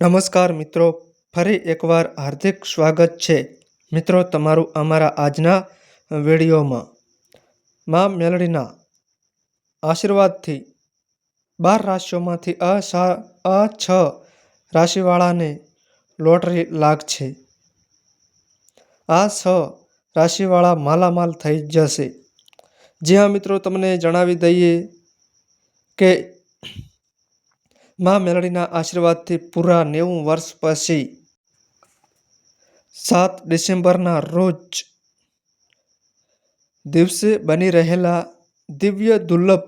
નમસ્કાર મિત્રો. ફરી એકવાર હાર્દિક સ્વાગત છે. મિત્રો, તમારું અમારા આજના વિડીયોમાં મા મેલડીના આશીર્વાદથી બાર રાશિઓમાંથી અ આ છ રાશિવાળાને લોટરી લાગશે. આ છ રાશિવાળા માલામાલ થઈ જશે. જી હા મિત્રો, તમને જણાવી દઈએ કે મા મેલડીના આશીર્વાદથી પૂરા નેવું વર્ષ પછી સાત ડિસેમ્બરના રોજ દિવસે બની રહેલા દિવ્ય દુર્લભ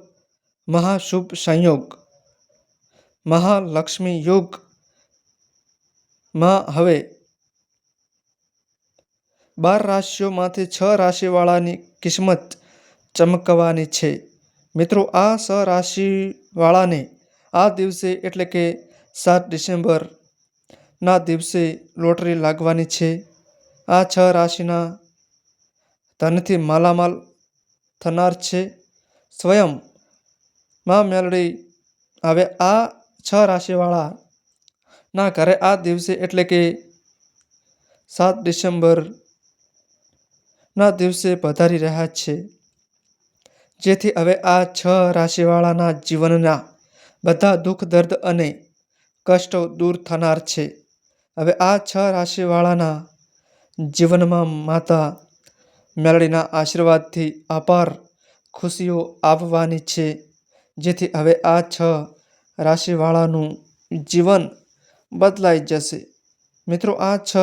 મહાશુભ સંયોગ, મહાલક્ષ્મી યોગમાં હવે બાર રાશિઓમાંથી છ રાશિવાળાની કિસ્મત ચમકવાની છે. મિત્રો, આ છ રાશિવાળાને આ દિવસે એટલે કે સાત ડિસેમ્બરના દિવસે લોટરી લાગવાની છે. આ છ રાશિના ધનથી માલામાલ થનાર છે. સ્વયં માં મેલડી હવે આ છ રાશિવાળા ના ઘરે આ દિવસે એટલે કે સાત ડિસેમ્બરના દિવસે પધારી રહ્યા છે. જેથી હવે આ છ રાશિવાળાના જીવનના બધા દુઃખ, દર્દ અને કષ્ટો દૂર થનાર છે. હવે આ છ રાશિવાળાના જીવનમાં માતા મેલડીના આશીર્વાદથી અપાર ખુશીઓ આવવાની છે. જેથી હવે આ છ રાશિવાળાનું જીવન બદલાઈ જશે. મિત્રો, આ છ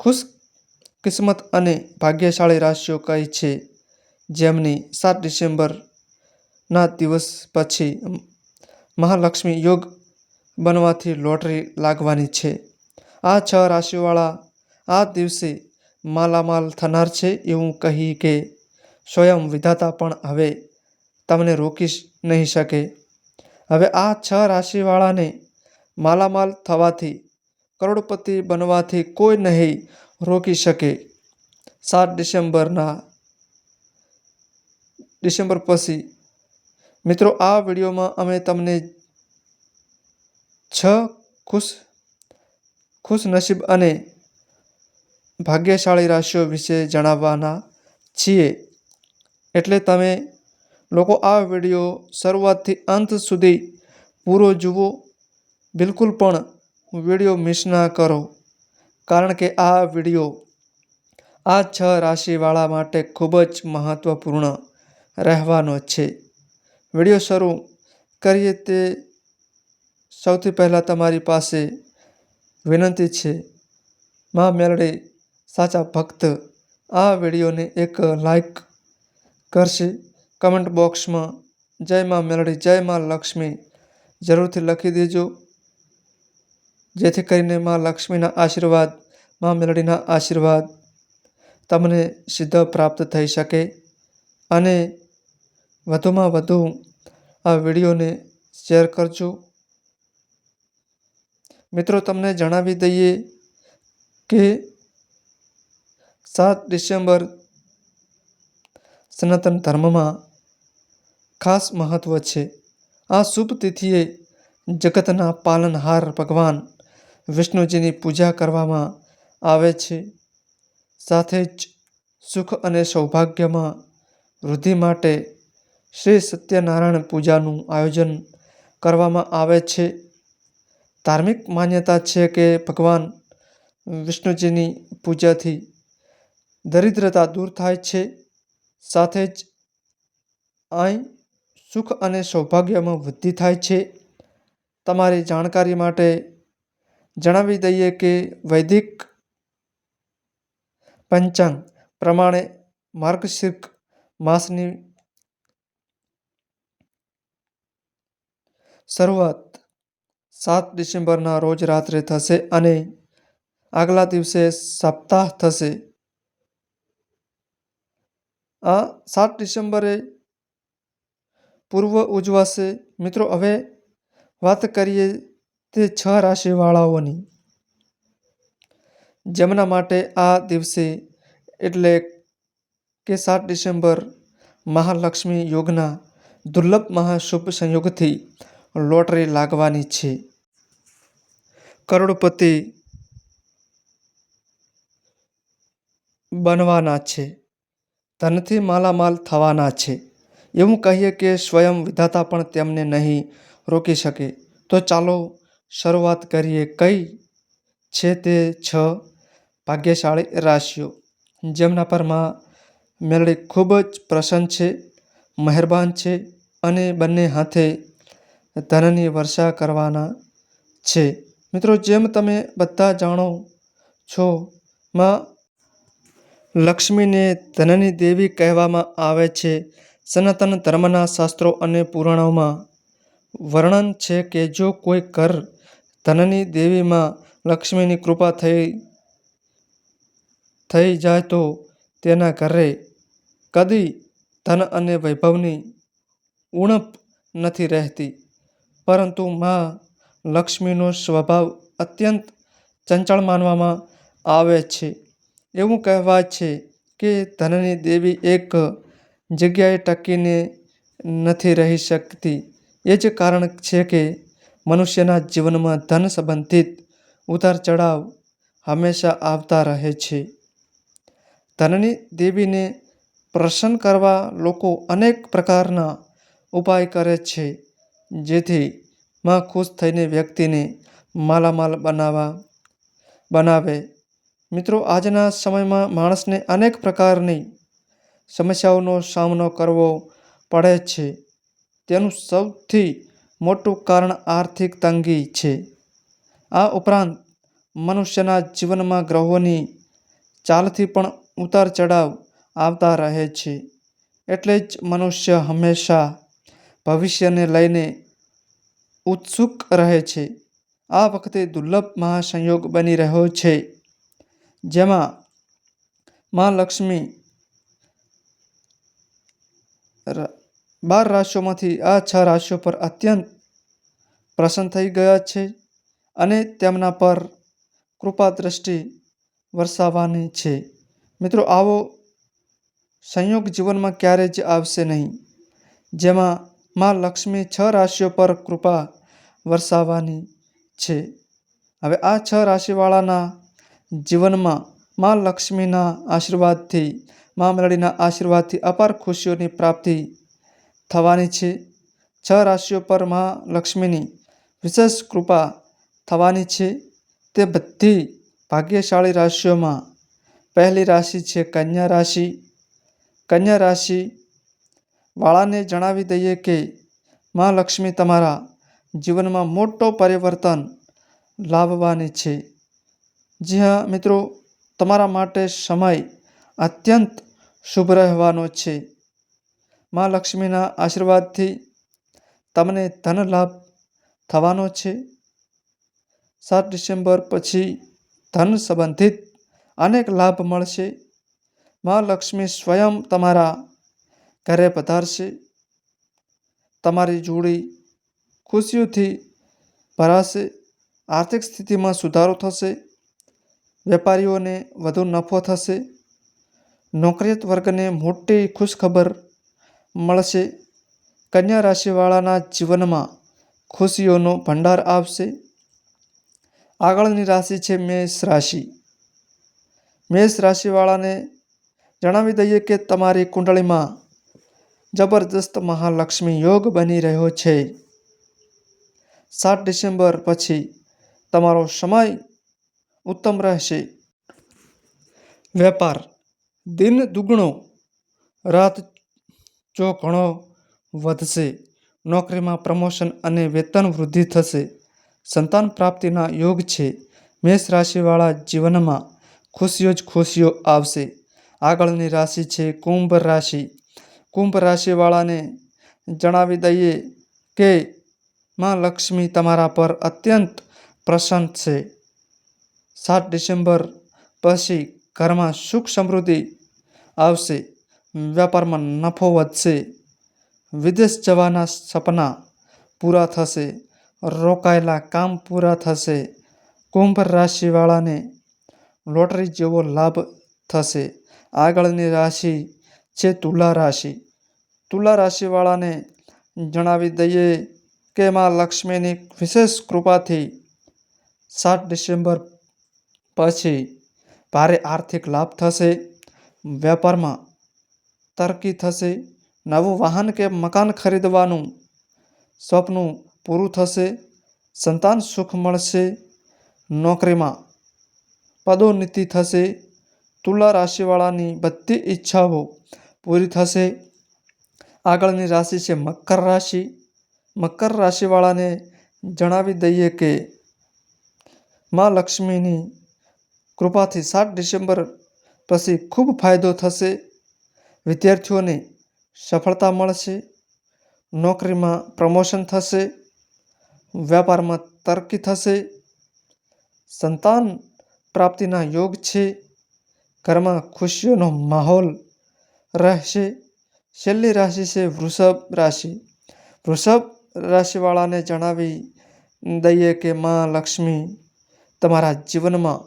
ખુશ કિસ્મત અને ભાગ્યશાળી રાશિઓ કઈ છે. જેમની સાત ડિસેમ્બર ના દિવસ પછી મહાલક્ષ્મી યોગ બનવાથી લોટરી લાગવાની છે. આ છ રાશિવાળા આ દિવસે માલામાલ થનાર છે એવું કહી કે સ્વયં વિધાતા પણ હવે તમને રોકી નહીં શકે. હવે આ છ રાશિવાળાને માલામાલ થવાથી, કરોડપતિ બનવાથી કોઈ નહીં રોકી શકે. સાત ડિસેમ્બરના, ડિસેમ્બર પછી મિત્રો, આ વિડીયોમાં અમે તમને છ ખુશ ખુશનસીબ અને ભાગ્યશાળી રાશિઓ વિશે જણાવવાના છીએ. એટલે તમે લોકો આ વીડિયો શરૂઆતથી અંત સુધી પૂરો જુઓ. બિલકુલ પણ વીડિયો મિસ ના કરો. કારણ કે આ વીડિયો આ છ રાશિવાળા માટે ખૂબ જ મહત્ત્વપૂર્ણ રહેવાનો છે. વીડિયો શરૂ કરીએ તે સૌથી પહેલાં તમારી પાસે વિનંતી છે. મા મેલડી, સાચા ભક્ત, આ વિડીયોને એક લાઈક કરશે. કમેન્ટ બોક્સમાં જય મા મેલડી, જય મા લક્ષ્મી જરૂરથી લખી દેજો. જેથી કરીને મા લક્ષ્મીના આશીર્વાદ, મા મેલડીના આશીર્વાદ તમને સીધા પ્રાપ્ત થઈ શકે. અને વધુમાં વધુ આ વિડીયોને શેર કરજો. મિત્રો, તમને જણાવી દઈએ કે સાત ડિસેમ્બર સનાતન ધર્મમાં ખાસ મહત્વ છે. આ શુભ તિથિએ જગતના પાલનહાર ભગવાન વિષ્ણુજીની પૂજા કરવામાં આવે છે. સાથે જ સુખ અને સૌભાગ્યમાં વૃદ્ધિ માટે શ્રી સત્યનારાયણ પૂજાનું આયોજન કરવામાં આવે છે. ધાર્મિક માન્યતા છે કે ભગવાન વિષ્ણુજીની પૂજાથી દરિદ્રતા દૂર થાય છે. સાથે જ અહીં સુખ અને સૌભાગ્યમાં વૃદ્ધિ થાય છે. તમારી જાણકારી માટે જણાવી દઈએ કે વૈદિક પંચાંગ પ્રમાણે માર્ગશીર્ષ માસની શરૂઆત સાત ડિસેમ્બરના રોજ રાત્રે થશે અને આગલા દિવસે સપ્તાહ થશે. આ સાત ડિસેમ્બરે પૂર્વ ઉજવાશે. મિત્રો, હવે વાત કરીએ તે છ રાશિવાળાઓની. જેમના માટે આ દિવસે એટલે કે સાત ડિસેમ્બર મહાલક્ષ્મી યોગના દુર્લભ મહાશુભ સંયોગથી લોટરી લાગવાની છે. કરોડપતિ બનવાના છે. ધનથી માલામાલ થવાના છે. એવું કહીએ કે સ્વયં વિધાતા પણ તેમને નહીં રોકી શકે. તો ચાલો શરૂઆત કરીએ કઈ છે તે છ ભાગ્યશાળી રાશિઓ. જેમના પરમાં મેલડી ખૂબ જ પ્રસન્ન છે, મહેરબાન છે અને બંને હાથે ધનની વર્ષા કરવાના છે. મિત્રો, જેમ તમે બધા જાણો છો, માં લક્ષ્મીને ધનની દેવી કહેવામાં આવે છે. સનાતન ધર્મના શાસ્ત્રો અને પુરાણોમાં વર્ણન છે કે જો કોઈ ઘર ધનની દેવીમાં લક્ષ્મીની કૃપા થઈ થઈ જાય તો તેના ઘરે કદી ધન અને વૈભવની ઉણપ નથી રહેતી. પરંતુ માં લક્ષ્મીનો સ્વભાવ અત્યંત ચંચળ માનવામાં આવે છે. એવું કહેવાય છે કે ધનની દેવી એક જગ્યાએ ટકીને નથી રહી શકતી. એ જ કારણ છે કે મનુષ્યના જીવનમાં ધન સંબંધિત ઉતાર ચઢાવ હંમેશા આવતા રહે છે. ધનની દેવીને પ્રસન્ન કરવા લોકો અનેક પ્રકારના ઉપાય કરે છે, જેથી માં ખુશ થઈને વ્યક્તિને માલામાલ બનાવવા બનાવે. મિત્રો, આજના સમયમાં માણસને અનેક પ્રકારની સમસ્યાઓનો સામનો કરવો પડે છે. તેનું સૌથી મોટું કારણ આર્થિક તંગી છે. આ ઉપરાંત, મનુષ્યના જીવનમાં ગ્રહોની ચાલથી પણ ઉતાર ચઢાવ આવતા રહે છે. એટલે જ મનુષ્ય હંમેશા ભવિષ્યને લઈને ઉત્સુક રહે છે. આ વખતે દુર્લભ મહાસંયોગ બની રહ્યો છે. જેમાં માં લક્ષ્મી બાર રાશિઓમાંથી આ છ રાશિઓ પર અત્યંત પ્રસન્ન થઈ ગયા છે અને તેમના પર કૃપા દ્રષ્ટિ વરસાવવાની છે. મિત્રો, આવો સંયોગ જીવનમાં ક્યારે જ આવશે નહીં. જેમાં માં લક્ષ્મી છ રાશિઓ પર કૃપા વરસાવવાની છે. હવે આ છ રાશિવાળાના જીવનમાં માં લક્ષ્મીના આશીર્વાદથી, મા મેલડીના આશીર્વાદથી અપાર ખુશીઓની પ્રાપ્તિ થવાની છે. છ રાશિઓ પર મા લક્ષ્મીની વિશેષ કૃપા થવાની છે. તે બધી ભાગ્યશાળી રાશિઓમાં પહેલી રાશિ છે કન્યા રાશિ. કન્યા રાશિ વાળાને જણાવી દઈએ કે, માં લક્ષ્મી તમારા જીવનમાં મોટો પરિવર્તન લાવવાની છે. જી હા, મિત્રો, તમારા માટે સમય અત્યંત શુભ રહેવાનો છે. માં લક્ષ્મીના આશીર્વાદથી તમને ધન લાભ થવાનો છે. સાત ડિસેમ્બર પછી ધન સંબંધિત અનેક લાભ મળશે. માં લક્ષ્મી સ્વયં તમારા ઘરે પધારશે. તમારી જોડી ખુશીઓથી ભરાશે. આર્થિક સ્થિતિમાં સુધારો થશે. વેપારીઓને વધુ નફો થશે. નોકરિયાત વર્ગને મોટી ખુશખબર મળશે. કન્યા રાશિવાળાના જીવનમાં ખુશીઓનો ભંડાર આવશે. આગળની રાશિ છે મેષ રાશિ. મેષ રાશિવાળાને જણાવી દઈએ કે તમારી કુંડળીમાં જબરદસ્ત મહાલક્ષ્મી યોગ બની રહ્યો છે. સાત ડિસેમ્બર પછી તમારો સમય ઉત્તમ રહેશે. વેપાર, દિન દુગણો, રાત ચોઘણો વધશે, નોકરીમાં પ્રમોશન અને વેતન વૃદ્ધિ થશે. સંતાન પ્રાપ્તિના યોગ છે. મેષ રાશિવાળા જીવનમાં ખુશીઓ જ ખુશીઓ આવશે. આગળની રાશિ છે કુંભ રાશિ. કુંભ રાશિવાળાને જણાવી દઈએ કે માં લક્ષ્મી તમારા પર અત્યંત પ્રસન્ન છે. સાત ડિસેમ્બર પછી ઘરમાં સુખ સમૃદ્ધિ આવશે. વેપારમાં નફો વધશે. વિદેશ જવાના સપના પૂરા થશે. રોકાયેલા કામ પૂરા થશે. કુંભ રાશિવાળાને લોટરી જેવો લાભ થશે. આગળની રાશિ છે તુલા રાશિ. તુલા રાશિવાળાને જણાવી દઈએ કે માં લક્ષ્મીની વિશેષ કૃપાથી સાત ડિસેમ્બર પછી ભારે આર્થિક લાભ થશે વેપારમાં તરક્કી થશે, નવું વાહન કે મકાન ખરીદવાનું સ્વપ્ન પૂરું થશે, સંતાન સુખ મળશે, નોકરીમાં પદોન્નતિ થશે. તુલા રાશિવાળાની બધી ઈચ્છાઓ પૂરી થશે. આગળની રાશિ છે મકર રાશિ. મકર રાશિવાળાને જણાવી દઈએ કે માં લક્ષ્મીની કૃપાથી સાત ડિસેમ્બર પછી ખૂબ ફાયદો થશે. વિદ્યાર્થીઓને સફળતા મળશે. નોકરીમાં પ્રમોશન થશે. વ્યાપારમાં તરકી થશે. સંતાન પ્રાપ્તિના યોગ છે. ઘરમાં ખુશીઓનો માહોલ રહેશે છેલ્લી રાશિ છે વૃષભ રાશિ. વૃષભ રાશિવાળાને જણાવી દઈએ કે માં લક્ષ્મી તમારા જીવનમાં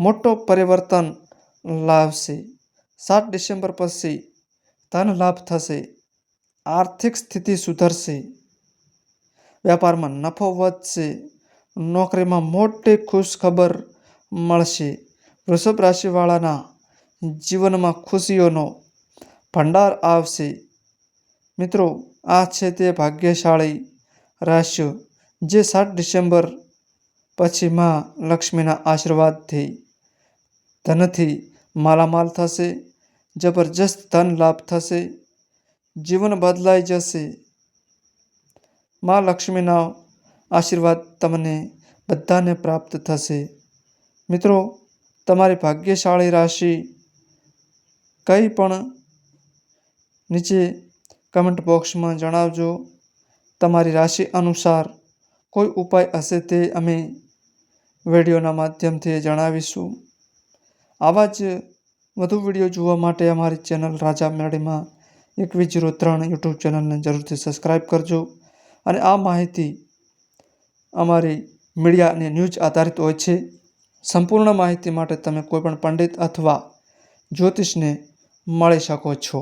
મોટો પરિવર્તન લાવશે. સાત ડિસેમ્બર પછી ધન લાભ થશે, આર્થિક સ્થિતિ સુધરશે વેપારમાં નફો વધશે, નોકરીમાં મોટી ખુશખબર મળશે. વૃષભ રાશિવાળાના જીવનમાં ખુશીઓનો ભંડાર આવશે. મિત્રો, આ છે તે ભાગ્યશાળી રાશિઓ જે સાત ડિસેમ્બર પછી માં લક્ષ્મીના આશીર્વાદથી ધનથી માલામાલ થશે, જબરજસ્ત ધન લાભ થશે, જીવન બદલાઈ જશે. માં લક્ષ્મીના આશીર્વાદ તમને બધાને પ્રાપ્ત થશે. મિત્રો, તમારી ભાગ્યશાળી રાશિ કંઈ પણ નીચે કમેન્ટ બોક્સમાં જણાવજો. તમારી રાશિ અનુસાર કોઈ ઉપાય હશે તે અમે વિડીયોના માધ્યમથી જણાવીશું. આવા જ વધુ વીડિયો જોવા માટે અમારી ચેનલ રાજા મેળીમાં એકવીસ જીરો ત્રણ યુટ્યુબ ચેનલને જરૂરથી સબસ્ક્રાઈબ કરજો. અને આ માહિતી અમારી મીડિયા અને ન્યૂઝ આધારિત હોય છે. સંપૂર્ણ માહિતી માટે તમે કોઈપણ પંડિત અથવા જ્યોતિષને મળી શકો છો.